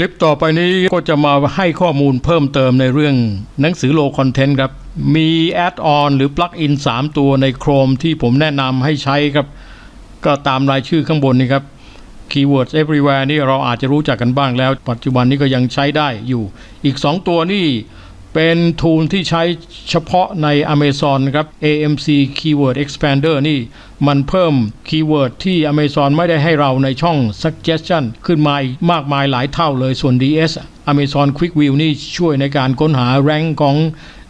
ลิปต่อไปนี้ก็จะมาให้ข้อมูลเพิ่มเติมในเรื่องหนังสือโลคอนเทนต์ครับ มีแอดออนหรือปลั๊กอิน3 ตัวใน Chrome ที่ผมแนะนำให้ใช้ครับ ก็ตามรายชื่อข้างบนนี้ครับ Keywords Everywhere นี่เราอาจจะรู้จักกันบ้างแล้ว ปัจจุบันนี้ก็ยังใช้ได้อยู่ อีก 2 ตัวนี่ เป็นทูลที่ใช้เฉพาะใน Amazon นครับ AMC Keyword Expander นี่มันเพิ่มคีย์เวิร์ดที่ Amazon ไม่ได้ให้เราในช่อง suggestion ขึ้นมาอีกมากมายหลายเท่าเลยส่วน DS Amazon Quick View นี่ช่วยในการค้นหาแรงของ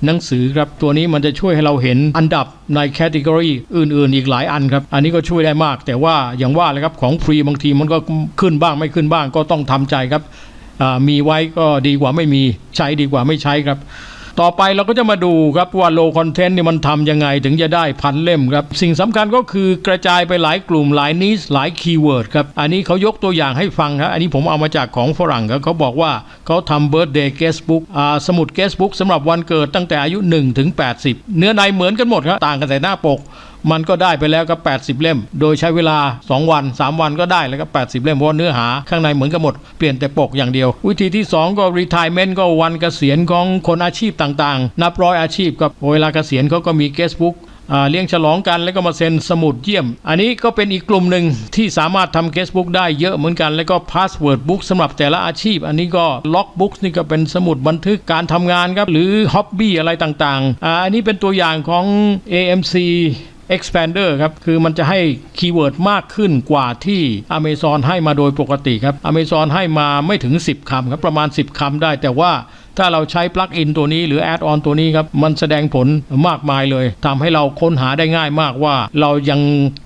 หนังสือครับ ตัวนี้มันจะช่วยให้เราเห็นอันดับในแคตตากรีอื่น ๆ อีกหลายอันครับ อันนี้ก็ช่วยได้มาก แต่ว่าอย่างว่าเลยครับของฟรีบางทีมันก็ขึ้นบ้างไม่ขึ้นบ้างก็ต้องทำใจครับ มีไว้ก็ดีกว่าไม่มีใช้ดีกว่าไม่ใช้ครับ ต่อไปเราก็จะมาดูครับว่าโลคอนเทนต์นี่มันทำยังไงถึงจะได้พันเล่มครับ สิ่งสำคัญก็คือกระจายไปหลายกลุ่มหลายนิสหลายคีย์เวิร์ดครับ อันนี้เขายกตัวอย่างให้ฟังครับ อันนี้ผมเอามาจากของฝรั่งครับเขาบอกว่าเขาทำเบิร์ d เดย์เกสบุ๊กอาสมุดเกสบุ๊กสำหรับวันเกิดตั้งแต่อายุ1ถึง80 เนื้อในเหมือนกันหมดครับต่างกันแต่หน้าปก มันก็ได้ไปแล้วครับ80 เล่ม โดยใช้เวลา 2 วัน 3 วันก็ได้แล้วครับ80 เล่มเพราะเนื้อหาข้างในเหมือนกันหมด เปลี่ยนแต่ปกอย่างเดียว วิธีที่ 2 ก็ retirement ก็วันเกษียณของคนอาชีพต่างๆ นับร้อยอาชีพครับเวลาเกษียณเขาก็มี guest book เลี้ยงฉลองกันแล้วก็มาเซ็นสมุดเยี่ยม อันนี้ก็เป็นอีกกลุ่มหนึ่งที่สามารถทำ guest book ได้เยอะเหมือนกัน แล้วก็ password book สำหรับแต่ละอาชีพ อันนี้ก็ log book นี่ก็เป็นสมุดบันทึกการทำงานครับ หรือ hobby อะไรต่างๆอ่าอันนี้เป็นตัวอย่างของ AMC expander ครับคือมันจะให้คีย์เวิร์ดมากขึ้นกว่าที่ Amazon ให้มาโดยปกติครับ Amazon ให้มาไม่ถึง 10คำครับประมาณ 10คำได้แต่ว่า ถ้าเราใช้ปลั๊กอินตัวนี้หรือแอดออนตัวนี้ครับ มันแสดงผลมากมายเลยทำให้เราค้นหาได้ง่ายมากว่า เรายัง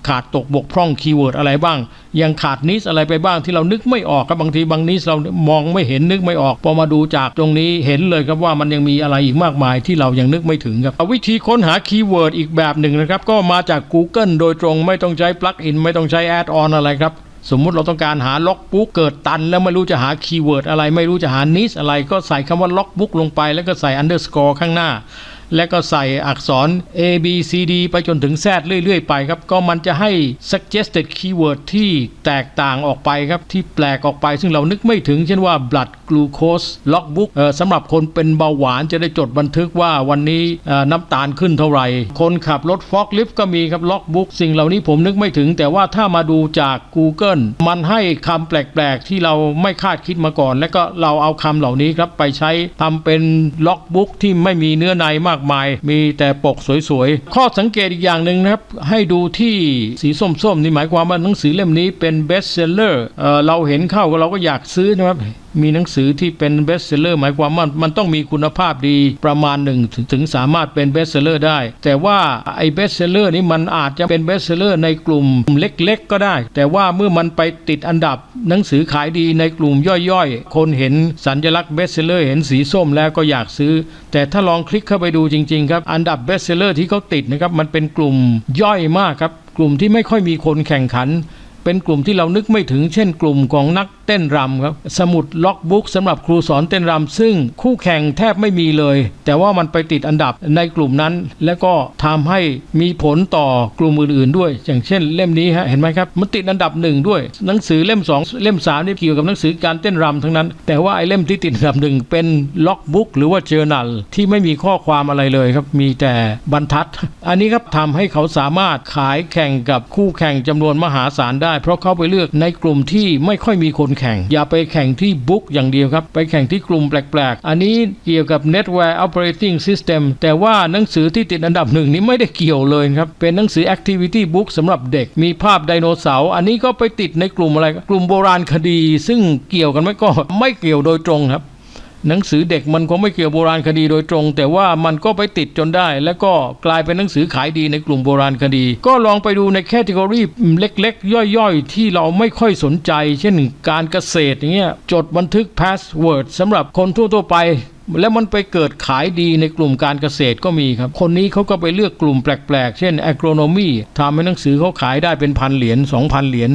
ขาดตกบกพร่องคีย์เวิร์ดอะไรบ้าง ยังขาดนิสอะไรไปบ้างที่เรานึกไม่ออกครับบางทีบางนิสเรามองไม่เห็นนึกไม่ออกพอมาดูจากตรงนี้เห็นเลยครับว่ามันยังมีอะไรอีกมากมายที่เรายังนึกไม่ถึงครับวิธีค้นหาคีย์เวิร์ดอีกแบบหนึ่งนะครับก็มาจาก Google โดยตรงไม่ต้องใช้ปลั๊กอินไม่ต้องใช้แอดออนอะไรครับ สมมุติเราต้องการหาล็อกบุ๊กเกิดตัน แล้วไม่รู้จะหาคีย์เวิร์ดอะไร ไม่รู้จะหานิสอะไรก็ใส่คำว่าล็อกบุ๊กลงไป แล้วก็ใส่ underscore ข้างหน้า แล้วก็ใส่อักษร A B C D ไปจนถึง Z เรื่อย ๆ ไปครับ ก็มันจะให้ suggested keyword ที่แตกต่างออกไปครับที่แปลกออกไป ซึ่งเรานึกไม่ถึงเช่นว่า blood glucose logbook เอ่อสำหรับคนเป็นเบาหวานจะได้จดบันทึกว่าวันนี้น้ำตาลขึ้นเท่าไหร่ คนขับรถฟอกลิฟต์ก็มีครับ logbook สิ่งเหล่านี้ผมนึกไม่ถึง แต่ว่าถ้ามาดูจาก Google มันให้คำแปลกๆ ที่เราไม่คาดคิดมาก่อน แล้วก็เราเอาคำเหล่านี้ครับไปใช้ทำเป็น logbook ที่ไม่มีเนื้อในมากมาย มีแต่ปกสวยๆ ข้อสังเกตอีกอย่างหนึ่งนะครับ ให้ดูที่สีส้มๆนี่หมายความว่าหนังสือเล่มนี้เป็น best seller เอ่อเราเห็นเข้าเราก็อยากซื้อนะครับ มีหนังสือที่เป็น best seller หมายความว่ามันต้องมีคุณภาพดีประมาณหนึ่งถึงสามารถเป็น best seller ได้ แต่ว่าไอ้ best seller นี่มันอาจจะเป็น best seller ในกลุ่มเล็กๆ ก็ได้ แต่ว่าเมื่อมันไปติดอันดับหนังสือขายดีในกลุ่มย่อยๆ คนเห็นสัญลักษณ์ best seller เห็นสีส้มแล้วก็อยากซื้อ แต่ถ้าลองคลิกเข้าไปดูจริงๆครับอันดับ best seller ที่เขาติดนะครับมันเป็นกลุ่มย่อยมากครับกลุ่มที่ไม่ค่อยมีคนแข่งขันเป็นกลุ่มที่เรานึกไม่ถึงเช่นกลุ่มของนัก เต้นรำครับสมุดล็อกบุ๊กสำหรับครูสอนเต้นรำซึ่งคู่แข่งแทบไม่มีเลย แต่ว่ามันไปติดอันดับในกลุ่มนั้น แล้วก็ทำให้มีผลต่อกลุ่มอื่นๆด้วย อย่างเช่นเล่มนี้ฮะเห็นไหมครับมันติดอันดับหนึ่งด้วย หนังสือเล่ม 2 เล่ม3นี่เกี่ยวกับหนังสือการเต้นรำทั้งนั้น แต่ว่าไอ้เล่มที่ติดอันดับหนึ่งเป็นล็อกบุ๊กหรือว่าเจอ r n a l ที่ไม่มีข้อความอะไรเลยครับมีแต่บรรทัด อันนี้ครับทำให้เขาสามารถขายแข่งกับคู่แข่งจำนวนมหาศาลได้ เพราะเขาไปเลือกในกลุ่มที่ไม่ค่อยมีคนแข่ง อย่าไปแข่งที่บุ๊กอย่างเดียวครับ ไปแข่งที่กลุ่มแปลกๆ อันนี้เกี่ยวกับ Netware Operating System แต่ว่าหนังสือที่ติดอันดับหนึ่งนี้ไม่ได้เกี่ยวเลยครับ เป็นหนังสือ Activity Book สำหรับเด็ก มีภาพไดโนเสาร์ อันนี้ก็ไปติดในกลุ่มอะไร กลุ่มโบราณคดี ซึ่งเกี่ยวกันไหมก็ไม่เกี่ยวโดยตรงครับ หนังสือเด็กมันคงไม่เกี่ยวโบราณคดีโดยตรง แต่ว่ามันก็ไปติดจนได้ แล้วก็กลายเป็นหนังสือขายดีในกลุ่มโบราณคดี ก็ลองไปดูในแคตตากรีเล็ก ๆ ย่อยๆ ที่เราไม่ค่อยสนใจ เช่นการเกษตรอย่างเงี้ยจดบันทึกพาสเวิร์ดสำหรับคนทั่วๆไปแล้วมันไปเกิดขายดีในกลุ่มการเกษตรก็มีครับ คนนี้เขาก็ไปเลือกกลุ่มแปลกๆ เช่น agronomy ทำให้หนังสือเขาขายได้เป็นพันเหรียญ2,000 เหรียญ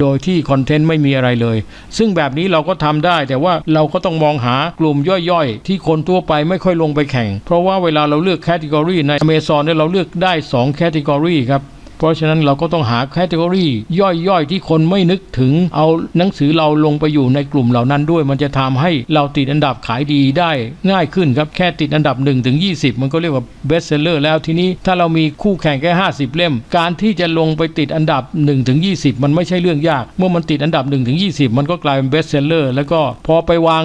โดยที่คอนเทนต์ไม่มีอะไรเลย ซึ่งแบบนี้เราก็ทำได้ แต่ว่าเราก็ต้องมองหากลุ่มย่อยๆ ที่คนทั่วไปไม่ค่อยลงไปแข่ง เพราะว่าเวลาเราเลือกแคตตากรีใน Amazon เนี่ยเราเลือกได้2แคตตากรีครับ เพราะฉะนั้นเราก็ต้องหาแคตตากรีย่อยๆ ที่คนไม่นึกถึง เอาหนังสือเราลงไปอยู่ในกลุ่มเหล่านั้นด้วย มันจะทำให้เราติดอันดับขายดีได้ง่ายขึ้นครับแค่ติดอันดับ1ถึง20 มันก็เรียกว่าเบสเซลเลอร์แล้วทีนี้ถ้าเรามีคู่แข่งแค่ 50 เล่ม การที่จะลงไปติดอันดับ1ถึง20 มันไม่ใช่เรื่องยาก เมื่อมันติดอันดับ1ถึง20 มันก็กลายเป็นเบสเซลเลอร์แล้วก็พอไปวาง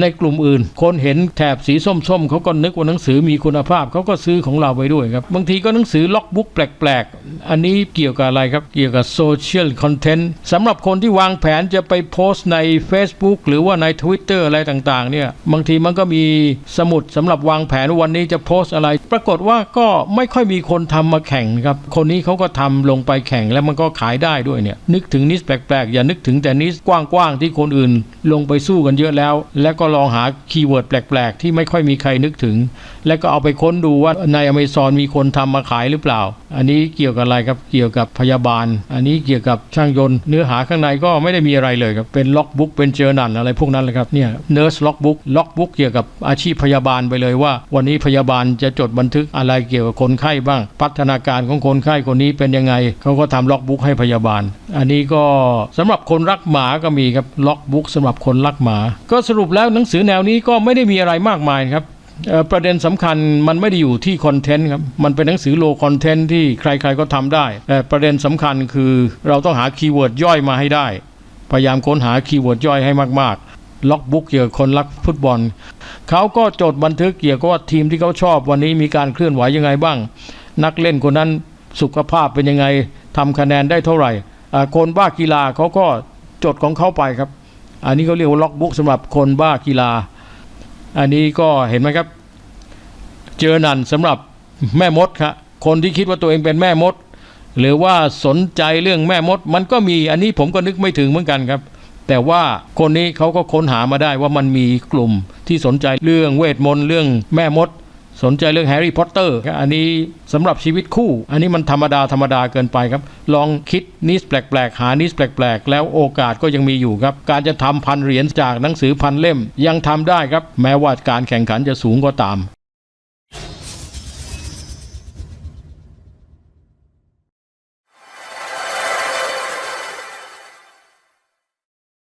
ในกลุ่มอื่น คนเห็นแถบสีส้มๆเขาก็นึกว่าหนังสือมีคุณภาพเขาก็ซื้อของเราไปด้วยครับบางทีก็หนังสือล็อกบุ๊กแปลกๆอันนี้เกี่ยวกับอะไรครับ เกี่ยวกับโซเชียลคอนเทนต์สำหรับคนที่วางแผนจะไปโพสต์ใน Facebook หรือว่าใน Twitter อะไรต่างๆเนี่ยบางทีมันก็มีสมุดสำหรับวางแผนวันนี้จะโพสต์อะไร ปรากฏว่าก็ไม่ค่อยมีคนทำมาแข่งครับ คนนี้เขาก็ทำลงไปแข่งแล้วมันก็ขายได้ด้วยเนี่ยนึกถึงนิสแปลกๆ อย่านึกถึงแต่นิสกว้างๆที่คนอื่น ลงไปสู้กันเยอะแล้ว แล้วก็ลองหาคีย์เวิร์ดแปลกๆ ที่ไม่ค่อยมีใครนึกถึง แล้วก็เอาไปค้นดูว่าในอเมซอนมีคนทำมาขายหรือเปล่า อันนี้เกี่ยวกับอะไรครับเกี่ยวกับพยาบาล อันนี้เกี่ยวกับช่างยนต์เนื้อหาข้างในก็ไม่ได้มีอะไรเลยครับเป็นล็อกบุ๊กเป็นเจอร์นันอะไรพวกนั้นเลยครับเนี่ยเน r ร์สล็อกบุ๊กล็อกบุ๊กเกี่ยวกับอาชีพพยาบาลไปเลยว่า วันนี้พยาบาลจะจดบันทึกอะไรเกี่ยวกับคนไข้บ้าง พัฒนาการของคนไข้คนนี้เป็นยังไงเขาก็ทำล็อกบุ๊กให้พยาบาล อันนี้ก็สำหรับคนรักหมาก็มีครับล็อกบุ๊กสำหรับคนรักหมา ก็สรุปแล้วหนังสือแนวนี้ก็ไม่ได้มีอะไรมากมายครับ ประเด็นสำคัญมันไม่ได้อยู่ที่คอนเทนต์ครับ มันเป็นหนังสือโลคอนเทนต์ที่ใครๆก็ทำได้ แต่ประเด็นสำคัญคือเราต้องหาคีย์เวิร์ดย่อยมาให้ได้ พยายามค้นหาคีย์เวิร์ดย่อยให้มากๆ ล็อกบุ๊กเกี่ยวกับคนรักฟุตบอล เขาก็จดบันทึกเกี่ยวกับว่าทีมที่เขาชอบวันนี้มีการเคลื่อนไหวยังไงบ้าง นักเล่นคนนั้นสุขภาพเป็นยังไงทำคะแนนได้เท่าไหร่ คนบ้ากีฬาเขาก็จดของเขาไปครับ อันนี้เขาเรียกว่าล็อกบุ๊กสำหรับคนบ้ากีฬา อันนี้ก็เห็นไหมครับ เจอนันสำหรับแม่มดครับคนที่คิดว่าตัวเองเป็นแม่มด หรือว่าสนใจเรื่องแม่มด มันก็มีอันนี้ผมก็นึกไม่ถึงเหมือนกันครับ แต่ว่าคนนี้เขาก็ค้นหามาได้ว่ามันมีกลุ่มที่สนใจเรื่องเวทมนต์เรื่องแม่มด สนใจเรื่องแฮร์รี่พอตเตอร์อันนี้สำหรับชีวิตคู่ อันนี้มันธรรมดาธรรมดาเกินไปครับ ลองคิดนิสแปลกๆ หานิสแปลกๆ แล้วโอกาสก็ยังมีอยู่ครับ การจะทำพันเหรียญจากหนังสือพันเล่มยังทำได้ครับ แม้ว่าการแข่งขันจะสูงก็ตาม